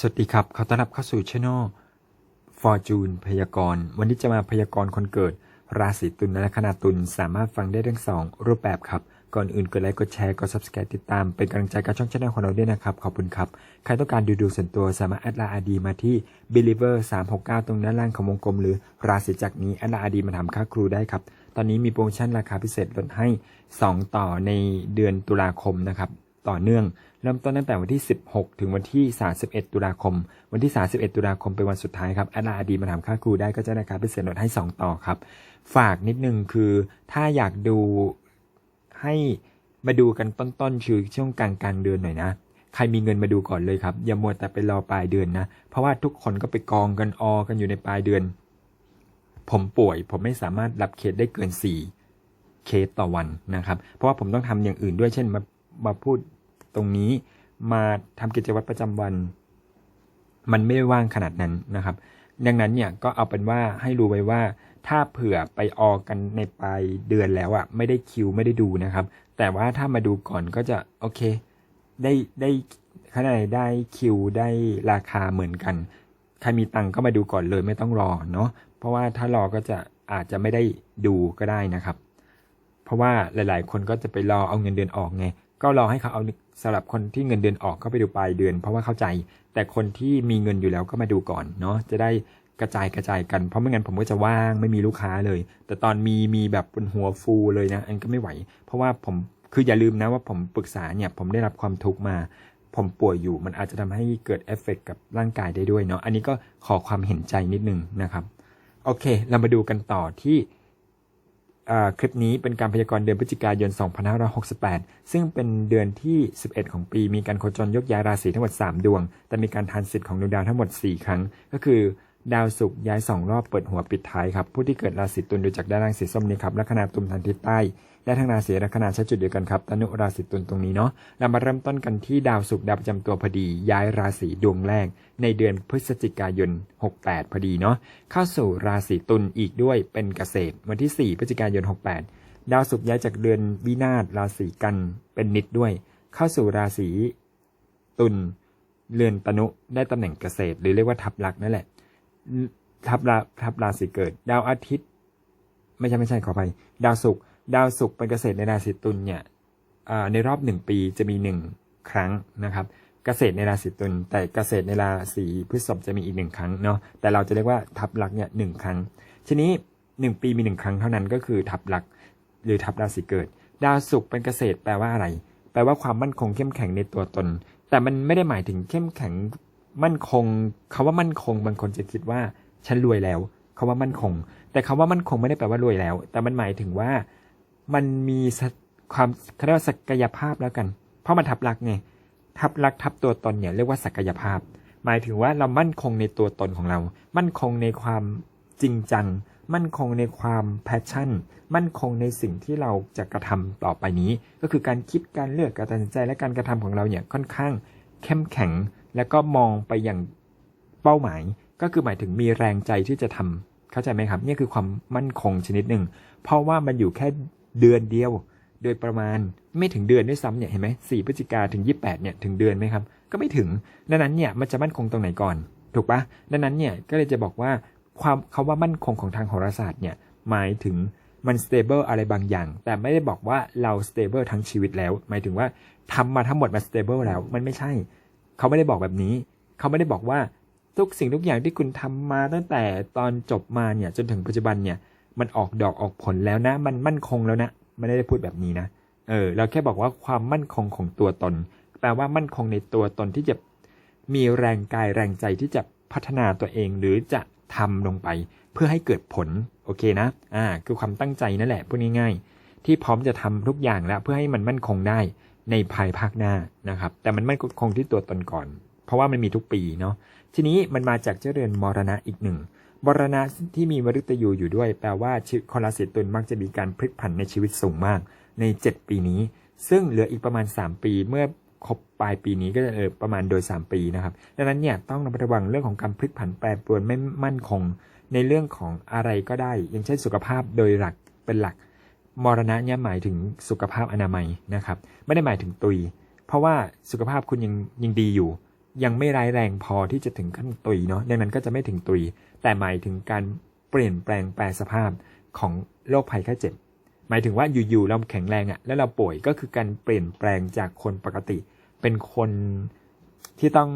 สวัสดีครับ ขอต้อนรับเข้าสู่ช anel Fortune พยากรณ์ วันนี้จะมาพยากรณ์คนเกิด ราศีตุลและคณาตุลสามารถฟังได้ทั้งสองรูปแบบครับ ก่อนอื่นกดไลค์ กดแชร์ กด subscribe ติดตาม เป็นกำลังใจกับช่องช anel ของเราด้วยนะครับ ขอบคุณครับ ใครต้องการดูดูส่วนตัวสามารถแอดไลน์อดีมาที่ believer 369 ตรงด้านล่างของวงกลม หรือราศีจักนี้แอดไลน์อดีมาทำค่าครูได้ครับ ตอนนี้มีโปรโมชั่นราคาพิเศษลดให้ 2 ต่อในเดือนตุลาคมนะครับ ต่อเนื่อง เริ่มต้นตั้งแต่วันที่ 16 ถึงวันที่ 31 ตุลาคม วันที่ 31 ตุลาคมเป็นวันสุดท้ายครับอดไลน์อดีมาถามค่าครูได้ก็จะได้ราคาพิเศษลดให้ 2 ต่อครับ ฝากนิดนึงคือถ้าอยากดูให้มาดูกันต้นๆคือช่วงกลางกลางเดือนหน่อยนะใครมีเงินมาดูก่อนเลยครับ อย่ามัวแต่ไปรอปลายเดือนนะ เพราะว่าทุกคนก็ไปกองกันออกันอยู่ในปลายเดือน ผมป่วย ผมไม่สามารถรับเคสได้เกิน4เคสต่อวันนะครับ เพราะว่าผมต้องทำอย่างอื่นด้วยเช่นมามาพูด ตรงนี้มาทำกิจวัตรประจำวัน มันไม่ได้ว่างขนาดนั้นนะครับ ดังนั้นเนี่ยก็เอาเป็นว่าให้รู้ไว้ว่า ถ้าเผื่อไปออกกันในปลายเดือนแล้วอะไม่ได้คิวไม่ได้ดูนะครับ แต่ว่าถ้ามาดูก่อนก็จะโอเค ได้ได้ขนาดได้คิวได้ราคาเหมือนกันใครมีตังค์ก็มาดูก่อนเลยไม่ต้องรอเนาะเพราะว่าถ้ารอก็จะอาจจะไม่ได้ดูก็ได้นะครับ เพราะว่าหลาย ๆ คนก็จะไปรอเอาเงินเดือนออกไงก็รอให้เขาเอา สำหรับคนที่เงินเดือนออกก็ไปดูปลายเดือน เพราะว่าเข้าใจ แต่คนที่มีเงินอยู่แล้วก็มาดูก่อนเนาะจะได้กระจายกระจายกันเพราะไม่งั้นผมก็จะว่างไม่มีลูกค้าเลย แต่ตอนมีมีแบบบนหัวฟูเลยนะอันก็ไม่ไหว เพราะว่าผมคืออย่าลืมนะว่าผมปรึกษาเนี่ยผมได้รับความทุกข์มา ผมป่วยอยู่มันอาจจะทำให้เกิดเอฟเฟกต์กับร่างกายได้ด้วยเนาะอันนี้ก็ขอความเห็นใจนิดนึงนะครับโอเค เรามาดูกันต่อที่ คลิปนี้เป็นการพยากรณ์เดือนพฤศจิกายน 2568 ซึ่งเป็นเดือนที่ 11 ของปี มีการโคจรยกย้ายราศีทั้งหมด 3 ดวง แต่มีการทานสิทธิ์ของดวงดาวทั้งหมด 4 ครั้ง ก็คือ ดาวศุกร์ย้าย2รอบเปิดหัวปิดท้ายครับ ผู้ที่เกิดราศีตุลดูจากด้านล่างสีส้มนี้ครับลัคนาตุลทางทิศใต้และทางราศีลัคนาใช้จุดเดียวกันครับตนุราศีตุลตรงนี้เนาะเรามาเริ่มต้นกันที่ดาวศุกร์ดาวประจำตัวพอดีย้ายราศีดวงแรก ในเดือนพฤศจิกายน 68 พอดีเนาะเข้าสู่ราศีตุลอีกด้วยเป็นเกษตร วันที่ 4 พฤศจิกายน 68 ดาวศุกร์ย้ายจากเดือนวินาศราศีกันเป็นนิดด้วย เข้าสู่ราศีตุลเรือนตนุได้ตำแหน่งเกษตร หรือเรียกว่าทับลักษณ์นั่นแหละ ทับราทับราศีเกิด ดาวอาทิตย์ ไม่ใช่ไม่ใช่ขออภัยดาวศุกร์ดาวศุกร์เป็นเกษตรในราศีตุลเนี่ยในรอบหนึ่งปีจะมีหนึ่งครั้งนะครับ เกษตรในราศีตุลแต่เกษตรในราศีพฤษภจะมีอีกหนึ่งครั้งเนาะแต่เราจะเรียกว่าทับลักเนี่ยหนึ่งครั้งทีนี้หนึ่งปีมีหนึ่งครั้งเท่านั้นก็คือทับลักหรือทับราศีเกิด ดาวศุกร์เป็นเกษตรแปลว่าอะไร แปลว่าความมั่นคงเข้มแข็งในตัวตน แต่มันไม่ได้หมายถึงเข้มแข็ง มั่นคงคาว่ามั่นคง บางคนจะคิดว่าฉันรวยแล้วคาว่ามั่นคง แต่คาว่ามั่นคงไม่ได้แปลว่ารวยแล้ว แต่มันหมายถึงว่ามันมีความเขาเรียกว่าศักยภาพแล้วกัน เพราะมันทับลักไงทับลักทับตัวตนเนี่ยเรียกว่าศักยภาพ หมายถึงว่าเรามั่นคงในตัวตนของเรา มั่นคงในความจริงจัง มั่นคงในความแพชชั่น มั่นคงในสิ่งที่เราจะกระทำต่อไปนี้ ก็คือการคิดการเลือกการตัดสินใจและการกระทำของเราเนี่ยค่อนข้าง เข้มแข็ง แล้วก็มองไปอย่างเป้าหมาย ก็คือหมายถึงมีแรงใจที่จะทำเข้าใจไหมครับ นี่คือความมั่นคงชนิดหนึ่ง เพราะว่ามันอยู่แค่เดือนเดียว โดยประมาณไม่ถึงเดือนด้วยซ้ำเนี่ยเห็นไหมสี่พฤศจิกาถึง 28เนี่ยถึงเดือนไหมครับ ก็ไม่ถึง ดังนั้นเนี่ยมันจะมั่นคงตรงไหนก่อน ถูกปะดังนั้นเนี่ยก็เลยจะบอกว่าความคาว่ามั่นคงของทางโหราศาสตร์เนี่ยหมายถึงมัน stable อะไรบางอย่าง แต่ไม่ได้บอกว่าเรา stable ทั้งชีวิตแล้ว หมายถึงว่าทำมาทั้งหมดมา stable แล้ว มันไม่ใช่ เขาไม่ได้บอกแบบนี้ เขาไม่ได้บอกว่าทุกสิ่งทุกอย่างที่คุณทำมาตั้งแต่ตอนจบมาเนี่ยจนถึงปัจจุบันเนี่ยมันออกดอกออกผลแล้วนะ มันมั่นคงแล้วนะไม่ได้พูดแบบนี้นะเออเราแค่บอกว่าความมั่นคงของตัวตน แปลว่ามั่นคงในตัวตนที่จะมีแรงกายแรงใจที่จะพัฒนาตัวเองหรือจะทำลงไป เพื่อให้เกิดผลโอเคนะอ่าคือความตั้งใจนั่นแหละพูดง่ายๆที่พร้อมจะทำทุกอย่างแล้วเพื่อให้มันมั่นคงได้ ในภายภาคหน้านะครับ แต่มันมั่นคงที่ตัวตนก่อน เพราะว่ามันมีทุกปีเนาะทีนี้มันมาจากเจรือนมรณะอีกหนึ่งมรณะที่มีมฤตยูอยู่ด้วย แปลว่าชีวิตคนราศีตุลมักจะมีการพลิกผันในชีวิตสูงมาก ใน 7 ปีนี้ ซึ่งเหลืออีกประมาณ 3 ปีเมื่อครบปลายปีนี้ก็จะเออประมาณโดย 3 ปีนะครับดังนั้นเนี่ยต้องระมัดระวังเรื่องของการพลิกผันแปรปรวนไม่มั่นคง ในเรื่องของอะไรก็ได้ อย่างเช่นสุขภาพโดยหลักเป็นหลัก มรณะเนี่ยหมายถึงสุขภาพอนามัยนะครับ ไม่ได้หมายถึงตุย เพราะว่าสุขภาพคุณยังยังดีอยู่ ยังไม่ร้ายแรงพอที่จะถึงขั้นตุยเนาะดังนั้นก็จะไม่ถึงตุย แต่หมายถึงการเปลี่ยนแปลงแปลสภาพของโรคภัยไข้เจ็บ หมายถึงว่าอยู่ๆเราแข็งแรงอะ่ะแล้วเราป่วยก็คือการเปลี่ยนแปลงจากคนปกติ เป็นคนที่ต้อง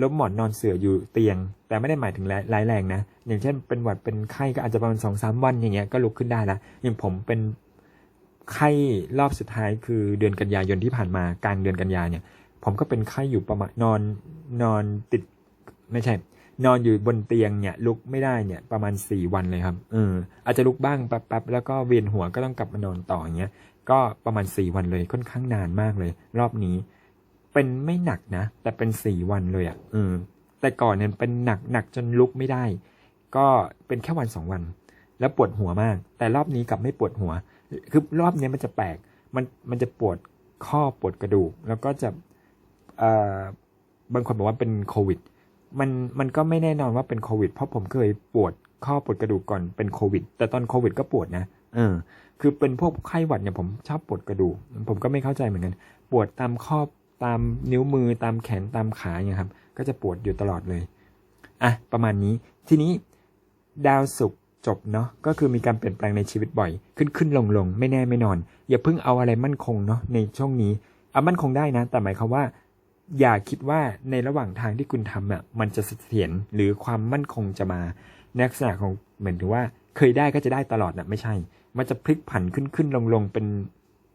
ล้มหมอนนอนเสืออยู่เตียง แต่ไม่ได้หมายถึงร้ายแรงนะ อย่างเช่นเป็นหวัดเป็นไข้ก็อาจจะประมาณสองสามวันอย่างเงี้ยก็ลุกขึ้นได้ละอย่างผมเป็นไข้รอบสุดท้ายคือเดือนกันยายนที่ผ่านมากลางเดือนกันยาเนี่ย ผมก็เป็นไข้อยู่ประมาณนอนนอนติด ไม่ใช่ นอนอยู่บนเตียงเนี่ย ลุกไม่ได้เนี่ย ประมาณสี่วันเลยครับเอออาจจะลุกบ้างแป๊บๆแล้วก็เวียนหัวก็ต้องกลับมานอนต่ออย่างเงี้ยก็ประมาณสี่วันเลยค่อนข้างนานมากเลย รอบนี้ เป็นไม่หนักนะ แต่เป็นสี่วันเลยอะ่ะเออแต่ก่อนเนี่ยเป็นหนักหนักจนลุกไม่ได้ ก็เป็นแค่วันสองวัน แล้วปวดหัวมาก แต่รอบนี้กลับไม่ปวดหัว คือรอบนี้มันจะแปลก มันมันจะปวดข้อปวดกระดูก แล้วก็จะเอ่อบางคนบอกว่าเป็นโควิด มันมันก็ไม่แน่นอนว่าเป็นโควิด เพราะผมเคยปวดข้อปวดกระดูกก่อนเป็นโควิด แต่ตอนโควิด ก็ปวดนะ เออ คือเป็นพวกไข้หวัดเนี่ยผมชอบปวดกระดูก ผมก็ไม่เข้าใจเหมือนกัน ปวดตามข้อ ตามนิ้วมือตามแขนตามขาเนี่ยครับก็จะปวดอยู่ตลอดเลยอะประมาณนี้ทีนี้ดาวศุกร์จบเนาะก็คือมีการเปลี่ยนแปลงในชีวิตบ่อย ขึ้นขึ้นลงลงไม่แน่ไม่นอน อย่าเพิ่งเอาอะไรมั่นคงเนาะในช่วงนี้เอามั่นคงได้นะ แต่หมายความว่า อย่าคิดว่าในระหว่างทางที่คุณทำอะมันจะเสถียรหรือความมั่นคงจะมาในลักษณะของเหมือนถือว่า เคยได้ก็จะได้ตลอดนะไม่ใช่ มันจะพลิกผันขึ้นขึ้นลงลงเป็น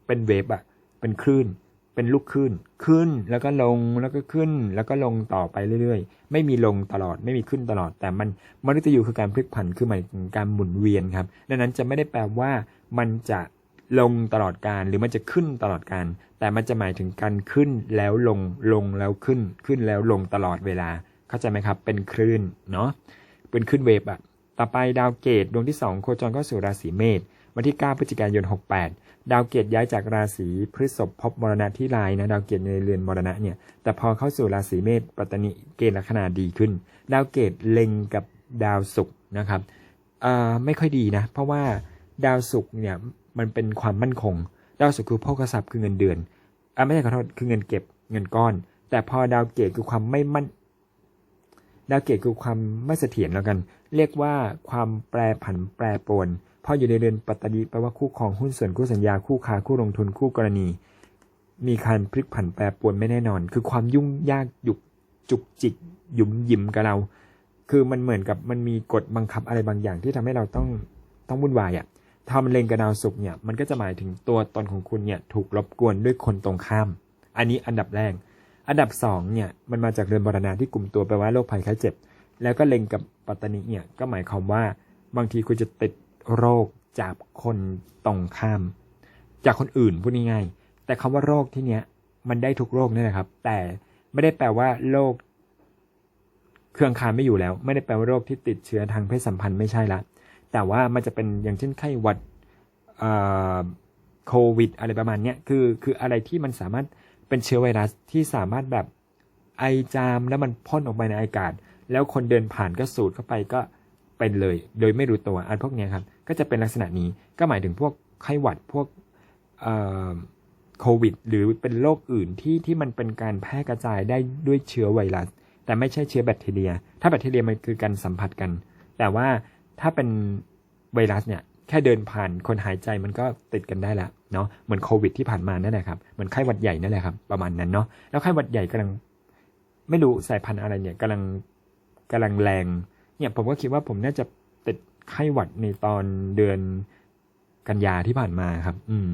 เป็นเวฟอะเป็นคลื่น เป็นลูกคลื่นขึ้นแล้วก็ลงแล้วก็ขึ้น แล้วก็ลงต่อไปเรื่อยๆ ไม่มีลงตลอดไม่มีขึ้นตลอด แต่มันมนุษย์ยูคือการพลิกผันคือหมายถึงการหมุนเวียนครับ ดังนั้นจะไม่ได้แปลว่ามันจะลงตลอดการหรือมันจะขึ้นตลอดการ แต่มันจะหมายถึงการขึ้นแล้วลงลงแล้วขึ้น ขึ้นแล้วลงตลอดเวลา เข้าใจไหมครับ เป็นคลื่นเนาะเป็นขึ้นเวฟอะต่อไปดาวเกตดวงที่ 2 โคจรเข้าสู่ราศีเมษวันที่ 9 พฤศจิกายน 68 ดาวเกตย้ายจากราศีพฤษภพบมรณะที่ลายนะดาวเกตในเรือนมรณะเนี่ยแต่พอเข้าสู่ราศีเมษปัตตานีเกณฑ์ลัคนาดีขึ้น ดาวเกตเล็งกับดาวศุกร์นะครับไม่ค่อยดีนะ เพราะว่าดาวศุกร์เนี่ยมันเป็นความมั่นคง ดาวศุกร์คือโภคทรัพย์คือเงินเดือนอ่าไม่ใช่ขอโทษคือเงินเก็บเงินก้อน แต่พอดาวเกตคือความไม่มั่น ดาวเกตคือความไม่เสถียรแล้วกัน เรียกว่าความแปรผันแปรปรวน พออยู่ในเรือนปัตตานีแปลว่าคู่ครองหุ้นส่วนคู่สัญญาคู่ค้าคู่ลงทุนคู่กรณี มีการพลิกผันแปรปรวนไม่แน่นอน คือความยุ่งยากยุกจุกจิกหยุมหยิมกับเรา คือมันเหมือนกับมันมีกฎบังคับอะไรบางอย่างที่ทำให้เราต้องต้องวุ่นวายอะ่ะถ้ามันเล็งกับดาวศุกร์เนี่ยมันก็จะหมายถึงตัวตนของคุณเนี่ยถูกรบกวนด้วยคนตรงข้าม อันนี้อันดับแรกอันดับสองเนี่ยมันมาจากเรือนบรณาที่กลุ่มตัวแปลว่าโรคภัยไข้เจ็บ แล้วก็เล็งกับปัตตานีเนี่ยก็หมายความว่าบางทีคุณจะติด โรคจากคนตรงข้าม จากคนอื่นพูดง่ายๆแต่คำว่าโรคที่เนี้ยมันได้ทุกโรคนี่แหละครับ แต่ไม่ได้แปลว่าโรคเครื่องคานไม่อยู่แล้ว ไม่ได้แปลว่าโรคที่ติดเชื้อทางเพศสัมพันธ์ไม่ใช่ละแต่ว่ามันจะเป็นอย่างเช่นไข้หวัดโควิด อะไรประมาณเนี้ยคือคืออะไรที่มันสามารถเป็นเชื้อไวรัสที่สามารถแบบไอจามแล้วมันพ่นออกไปในอากาศ แล้วคนเดินผ่านก็สูดเข้าไปก็เป็นเลย โดยไม่รู้ตัวอันพวกนี้ครับ ก็จะเป็นลักษณะนี้ก็หมายถึงพวกไข้หวัดพวกโควิด หรือเป็นโรคอื่นที่ที่มันเป็นการแพร่กระจายได้ด้วยเชื้อไวรัส แต่ไม่ใช่เชื้อแบคทีเรีย ถ้าแบคทีเรียมันคือการสัมผัสกัน แต่ว่าถ้าเป็นไวรัสเนี่ยแค่เดินผ่านคนหายใจมันก็ติดกันได้ล้วเนาะเหมือนโควิดที่ผ่านมานั่นแหละครับเหมือนไข้หวัดใหญ่นั่นแหละครับประมาณนั้นเนาะแล้วไข้หวัดใหญ่กำลัง ไม่รู้สายพันธุ์อะไรเนี่ยกำลังกำลังแรงเนี่ยผมก็คิดว่าผมน่าจะติด ไข้หวัดในตอนเดือนกันยาที่ผ่านมาครับ อืม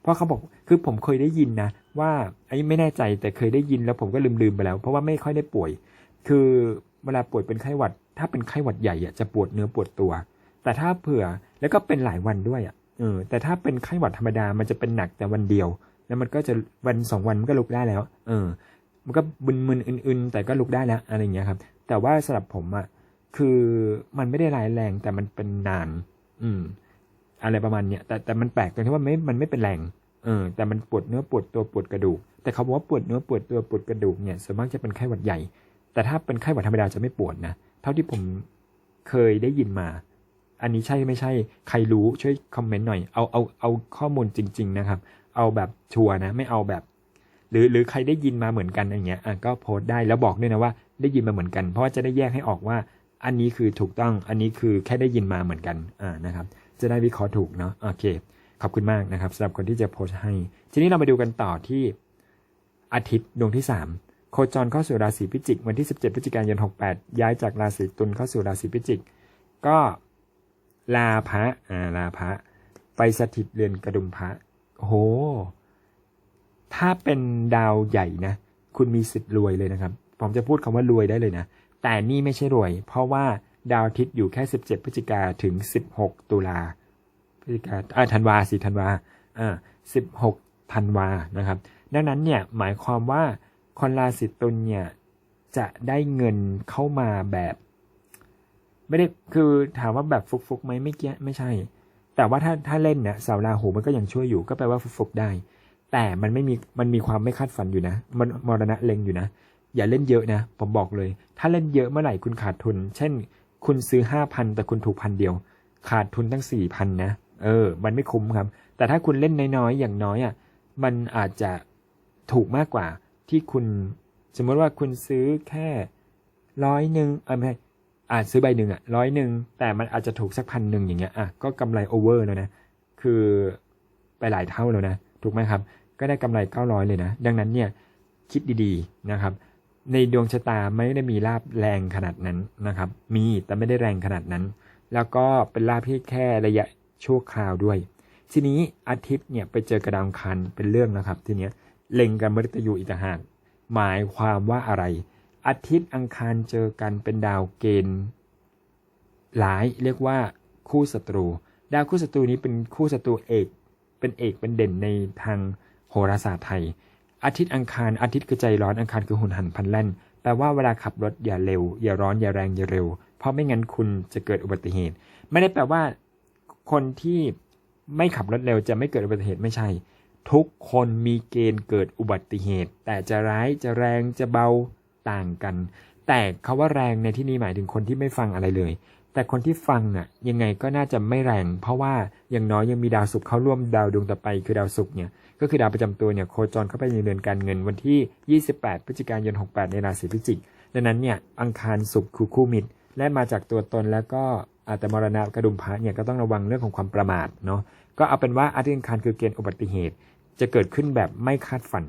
เพราะเขาบอกคือผมเคยได้ยินนะว่าไอ้ไม่แน่ใจแต่เคยได้ยินแล้วผมก็ลืมลืมไปแล้ว เพราะว่าไม่ค่อยได้ป่วย คือเวลาป่วยเป็นไข้หวัด ถ้าเป็นไข้หวัดใหญ่อะจะปวดเนื้อปวดตัว แต่ถ้าเผื่อแล้วก็เป็นหลายวันด้วยอะเออแต่ถ้าเป็นไข้หวัดธรรมดามันจะเป็นหนักแต่วันเดียว แล้วมันก็จะวันสองวันมันก็ลุกได้แล้ว เออ มันก็บึนๆอื่นๆ แต่ก็ลุกได้แล้วอะไรอย่างเงี้ยครับ แต่ว่าสำหรับผมอะ คือมันไม่ได้ร้ายแรงแต่มันเป็นนาน อืม อะไรประมาณเนี้ยแต่แต่มันแปลกตรงที่ว่าไม่มันไม่เป็นแรงเออแต่มันปวดเนื้อปวดตัวปวดกระดูก แต่เขาบอกว่าปวดเนื้อปวดตัวปวดกระดูกเนี่ยส่วนมากจะเป็นไข้หวัดใหญ่ แต่ถ้าเป็นไข้หวัดธรรมดาจะไม่ปวดนะเท่าที่ผมเคยได้ยินมา อันนี้ใช่ไม่ใช่ใครรู้ช่วยคอมเมนต์หน่อยเอาเอาเอาข้อมูลจริง ๆ นะครับ เอาแบบชัวนะไม่เอาแบบ หรือหรือใครได้ยินมาเหมือนกันอย่างเงี้ยอะก็โพสต์ได้แล้วบอกด้วยนะว่า ได้ยินมาเหมือนกัน เพราะว่าจะได้แยกให้ออกว่า อันนี้คือถูกต้อง อันนี้คือแค่ได้ยินมาเหมือนกันอ่านะครับ จะได้วิเคราะห์ถูกเนาะ โอเค ขอบคุณมากนะครับสำหรับคนที่จะโพสต์ให้ ทีนี้เรามาดูกันต่อที่อาทิตย์ดวงที่ 3 โคจรเข้าสู่ราศีพิจิก วันที่ 17พฤศจิกายน 68 ย้ายจากราศีตุลเข้าสู่ราศีพิจิก ก็ลาพระอ่าลาพระ ไปสถิตเรือนกระดุมพระโอ้โหถ้าเป็นดาวใหญ่นะ คุณมีสิทธิ์รวยเลยนะครับ ผมจะพูดคำว่ารวยได้เลยนะ แต่นี่ไม่ใช่รวย เพราะว่าดาวอาทิตย์อยู่แค่ 17 พฤศจิกาถึง 16 ตุลาพฤศจิกาอ่าธันวาสิธันวาอ่า16ธันวานะครับ ดังนั้นเนี่ยหมายความว่าคนราศีตุลเนี่ยจะได้เงินเข้ามาแบบ ไม่ได้คือถามว่าแบบฟุกๆไหมไม่เกี้ยไม่ใช่ แต่ว่าถ้าถ้าเล่นเนี่ยเสาราหูมันก็ยังช่วยอยู่ก็แปลว่าฟุกๆได้ แต่มันไม่มีมันมีความไม่คาดฝันอยู่นะ มันมรณะเล็งอยู่นะ อย่าเล่นเยอะนะ ผมบอกเลย ถ้าเล่นเยอะเมื่อไหร่คุณขาดทุน เช่น คุณซื้อห้าพันแต่คุณถูกพันเดียว ขาดทุนตั้งสี่พันนะ เออ มันไม่คุ้มครับ แต่ถ้าคุณเล่นน้อยๆอย่างน้อยอะ มันอาจจะถูกมากกว่าที่คุณ สมมติว่าคุณซื้อแค่ร้อยหนึ่งเออไม่ใช่อาจซื้อใบหนึ่งอะร้อยหนึ่งแต่มันอาจจะถูกสักพันหนึ่งอย่างเงี้ยอะก็กำไรโอเวอร์แล้วนะคือไปหลายเท่าแล้วนะถูกไหมครับ ก็ได้กำไร900เลยนะ ดังนั้นเนี่ยคิดดีๆนะครับ ในดวงชะตาไม่ได้มีลาบแรงขนาดนั้นนะครับ มีแต่ไม่ได้แรงขนาดนั้น แล้วก็เป็นลาบที่แค่ระยะชั่วคราวด้วย ทีนี้อาทิตย์เนี่ยไปเจอกระดาวคันเป็นเรื่องนะครับทีเนี้ยเล็งกันมฤตยูอีกต่างหากหมายความว่าอะไร อาทิตย์อังคารเจอกันเป็นดาวเกณฑ์หลายเรียกว่าคู่ศัตรู ดาวคู่ศัตรูนี้เป็นคู่ศัตรูเอก เป็นเอกเป็นเด่นในทางโหราศาสตร์ไทย อาทิตย์อังคารอาทิตย์คือใจร้อนอังคารคือหุ่นหันพันแล่นแปลว่าเวลาขับรถอย่าเร็ว อย่าร้อนอย่าแรงอย่าเร็ว เพราะไม่งั้นคุณจะเกิดอุบัติเหตุ ไม่ได้แปลว่า คนที่ไม่ขับรถเร็วจะไม่เกิดอุบัติเหตุไม่ใช่ ทุกคนมีเกณฑ์เกิดอุบัติเหตุ แต่จะร้ายจะแรงจะเบาต่างกัน แต่คาว่าแรงในที่นี้หมายถึงคนที่ไม่ฟังอะไรเลย แต่คนที่ฟังอะยังไงก็น่าจะไม่แรง เพราะว่าอย่างน้อยยังมีดาวศุกร์เข้าร่วมดาวดวงต่อไปคือดาวศุกร์เนี่ยก็คือดาวประจำตัวเนี่ยโคจรเข้าไปในเรือนการเงินวันที่ 28 พฤศจิกายน 68 ในราศีพิจิก ดังนั้นเนี่ยอังคารศุกร์คือคู่มิตร และมาจากตัวตนแล้วก็อาตมรณะกระดุมพระเนี่ยก็ต้องระวังเรื่องของความประมาทเนาะก็เอาเป็นว่าอาทิตย์อังคารคือเกณฑ์อุบัติเหตุ จะเกิดขึ้นแบบไม่คาดฝัน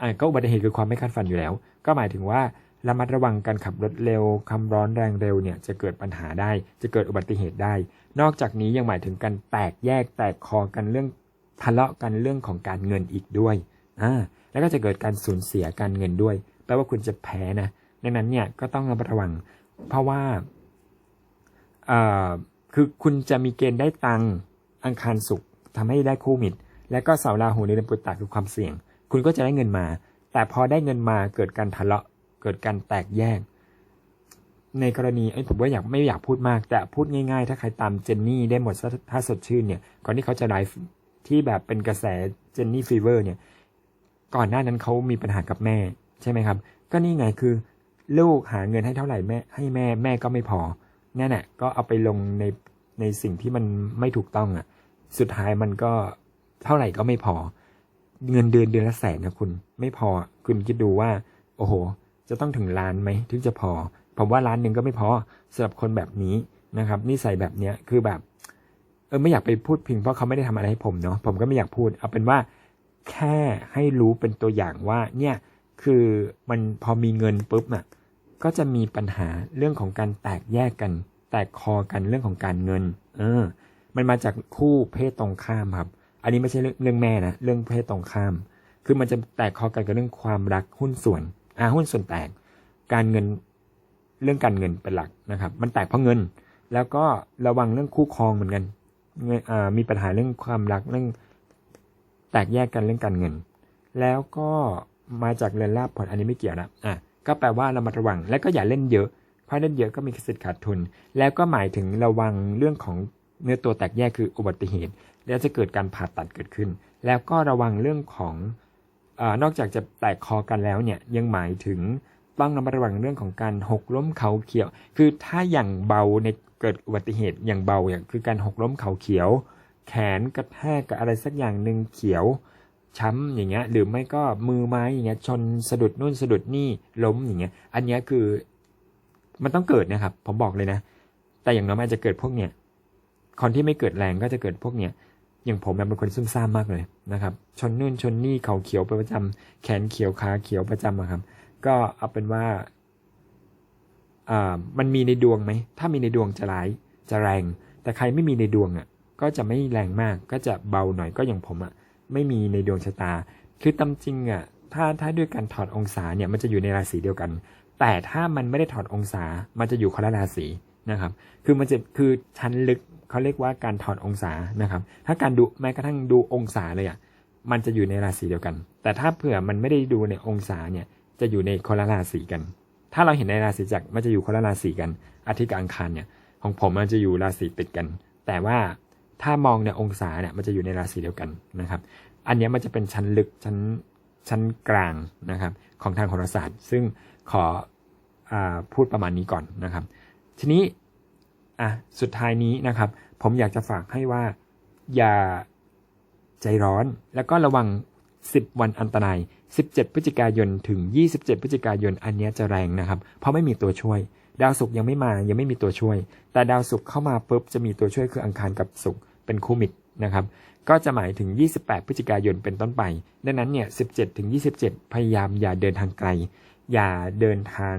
อ่าก็อุบัติเหตุคือความไม่คาดฝันอยู่แล้ว ก็หมายถึงว่า ระมัดระวังการขับรถเร็วคำร้อนแรงเร็วเนี่ยจะเกิดปัญหาได้ จะเกิดอุบัติเหตุได้ นอกจากนี้ยังหมายถึงการแตกแยกแตกคอกันเรื่องทะเลาะกันเรื่องของการเงินอีกด้วยอ่าแล้วก็จะเกิดการสูญเสียการเงินด้วย แปลว่าคุณจะแพ้นะ ดังนั้นเนี่ยก็ต้องระมัดระวัง เพราะว่าเอ่อคือคุณจะมีเกณฑ์ได้ตังอังคารสุขทำให้ได้คู่มิตร และก็เสาราหูในเดือนปุตตะคือความเสี่ยง คุณก็จะได้เงินมา แต่พอได้เงินมาเกิดการทะเลาะ เกิดการแตกแยก ในกรณีเอ้ผมว่าอยากไม่อยากพูดมาก แต่พูดง่ายๆ ถ้าใครตามเจนนี่ได้หมดถ้าสดชื่นเนี่ย ก่อนที่เขาจะไลฟ์ที่แบบเป็นกระแสเจนนี่ฟีเวอร์เนี่ย ก่อนหน้านั้นเขามีปัญหากับแม่ใช่ไหมครับ ก็นี่ไงคือ ลูกหาเงินให้เท่าไหร่แม่ให้แม่แม่ก็ไม่พอนั่นแหละก็เอาไปลงในในสิ่งที่มันไม่ถูกต้องอะ สุดท้ายมันก็เท่าไหร่ก็ไม่พอ เงินเดือนเดือนละแสนนะคุณ ไม่พอคุณคิดดูว่า โอ้โห จะต้องถึงล้านไหมถึงจะพอ ผมว่าล้านหนึ่งก็ไม่พอสำหรับคนแบบนี้นะครับนิสัยแบบเนี้ยคือแบบเออไม่อยากไปพูดพิงเพราะเขาไม่ได้ทำอะไรให้ผมเนาะผมก็ไม่อยากพูด เอาเป็นว่าแค่ให้รู้เป็นตัวอย่างว่าเนี่ยคือมันพอมีเงินปุ๊บอะก็จะมีปัญหาเรื่องของการแตกแยกกัน แตกคอกันเรื่องของการเงิน เออ มันมาจากคู่เพศตรงข้ามครับ อันนี้ไม่ใช่เรื่องเรื่องแม่นะเรื่องเพศตรงข้าม คือมันจะแตกคอกันกับเรื่องความรักหุ้นส่วน อ่าหุ้นส่วนแตก การเงินเรื่องการเงินเป็นหลักนะครับ มันแตกเพราะเงิน แล้วก็ระวังเรื่องคู่ครองเหมือนกันมีปัญหาเรื่องความรักเรื่องแตกแยกกันเรื่องการเงิน แล้วก็มาจากเรือนลาบผ่อนอันนี้ไม่เกี่ยวนะอะก็แปลว่าเระมัดระวัง และก็อย่าเล่นเยอะ เพราะเล่นเยอะก็มีสิทธิ์ขาดทุน แล้วก็หมายถึงระวังเรื่องของเนื้อตัวแตกแยกคืออุบัติเหตุ แล้วจะเกิดการผ่าตัดเกิดขึ้น แล้วก็ระวังเรื่องของ อนอกจากจะแตกคอกันแล้วเนี่ยยังหมายถึงต้องระมัดระวังเรื่องของการหกล้มเขาเขียว คือถ้าอย่างเบาในเกิดอุบัติเหตุอย่างเบาอย่างคือการหกล้มเขาเขียว แขนกระแทกกับอะไรสักอย่างหนึ่งเขียว ช้ำอย่างเงี้ยหรือไม่ก็มือไม้อย่างเงี้ยชนสะดุดนู่นสะดุดนี่ล้มอย่างเงี้ยอันเนี้ยคือมันต้องเกิดนะครับผมบอกเลยนะ แต่อย่างน้อยมันอาจจะเกิดพวกเนี้ยคนที่ไม่เกิดแรงก็จะเกิดพวกเนี้ย อย่างผมเนี่ยเป็นคนซุ่มซ่ามมากเลยนะครับชนนู่นชนนี่เขาเขียวประจำแขนเขียวขาเขียวประจำอะครับ ก็เอาเป็นว่าอ่ามันมีในดวงไหมถ้ามีในดวงจะร้ายจะแรง แต่ใครไม่มีในดวงอะก็จะไม่แรงมากก็จะเบาหน่อยก็อย่างผมอะไม่มีในดวงชะตา คือตามจริงอะถ้าถ้าด้วยการถอดองศาเนี่ยมันจะอยู่ในราศีเดียวกัน แต่ถ้ามันไม่ได้ถอดองศามันจะอยู่คนละราศี นะครับ คือมันจะคือชั้นลึกเขาเรียกว่าการถอดองศานะครับ ถ้าการดูแม้กระทั่งดูองศาเลยอะมันจะอยู่ในราศีเดียวกัน แต่ถ้าเผื่อมันไม่ได้ดูในองศาเนี่ยจะอยู่ในคนละราศีกัน ถ้าเราเห็นในราศีจักรมันจะอยู่คนละราศีกัน อาทิตย์กับอังคารเนี่ยของผมมันจะอยู่ราศีติดกัน แต่ว่าถ้ามองในองศาเนี่ยมันจะอยู่ในราศีเดียวกันนะครับ อันนี้มันจะเป็นชั้นลึกชั้นชั้นกลางนะครับของทางโหราศาสตร์ ซึ่งขออพูดประมาณนี้ก่อนนะครับ ทีนี้อะสุดท้ายนี้นะครับ ผมอยากจะฝากให้ว่า อย่าใจร้อน แล้วก็ระวัง 10 วันอันตราย 17 พฤศจิกายนถึง 27 พฤศจิกายนอันนี้จะแรงนะครับ เพราะไม่มีตัวช่วย ดาวศุกร์ยังไม่มายังไม่มีตัวช่วย แต่ดาวศุกร์เข้ามาปุ๊บจะมีตัวช่วยคืออังคารกับศุกร์เป็นคู่มิตรนะครับก็จะหมายถึง 28 พฤศจิกายนเป็นต้นไป ดังนั้นเนี่ย 17 ถึง 27 พยายามอย่าเดินทางไกล อย่าเดินทาง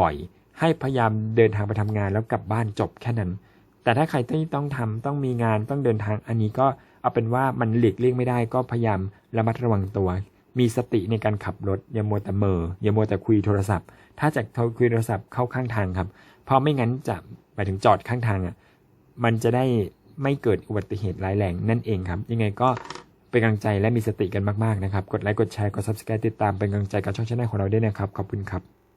บ่อย ให้พยายามเดินทางไปทำงานแล้วกลับบ้านจบแค่นั้น แต่ถ้าใครที่ต้องทำต้องมีงานต้องเดินทางอันนี้ก็เอาเป็นว่ามันหลีกเลี่ยงไม่ได้ก็พยายามระมัดระวังตัว มีสติในการขับรถอย่ามัวแต่เมออย่ามัวแต่คุยโทรศัพท์ ถ้าจะคุยโทรศัพท์เข้าข้างทางครับ เพราะไม่งั้นจะไปถึงจอดข้างทางอะมันจะได้ไม่เกิดอุบัติเหตุร้ายแรงนั่นเองครับ ยังไงก็เป็นกำลังใจและมีสติกันมากๆนะครับ กดไลค์กดแชร์กด subscribe ติดตามเป็นกำลังใจกับช่องชาแนลของเราด้วยนะครับ ขอบคุณครับ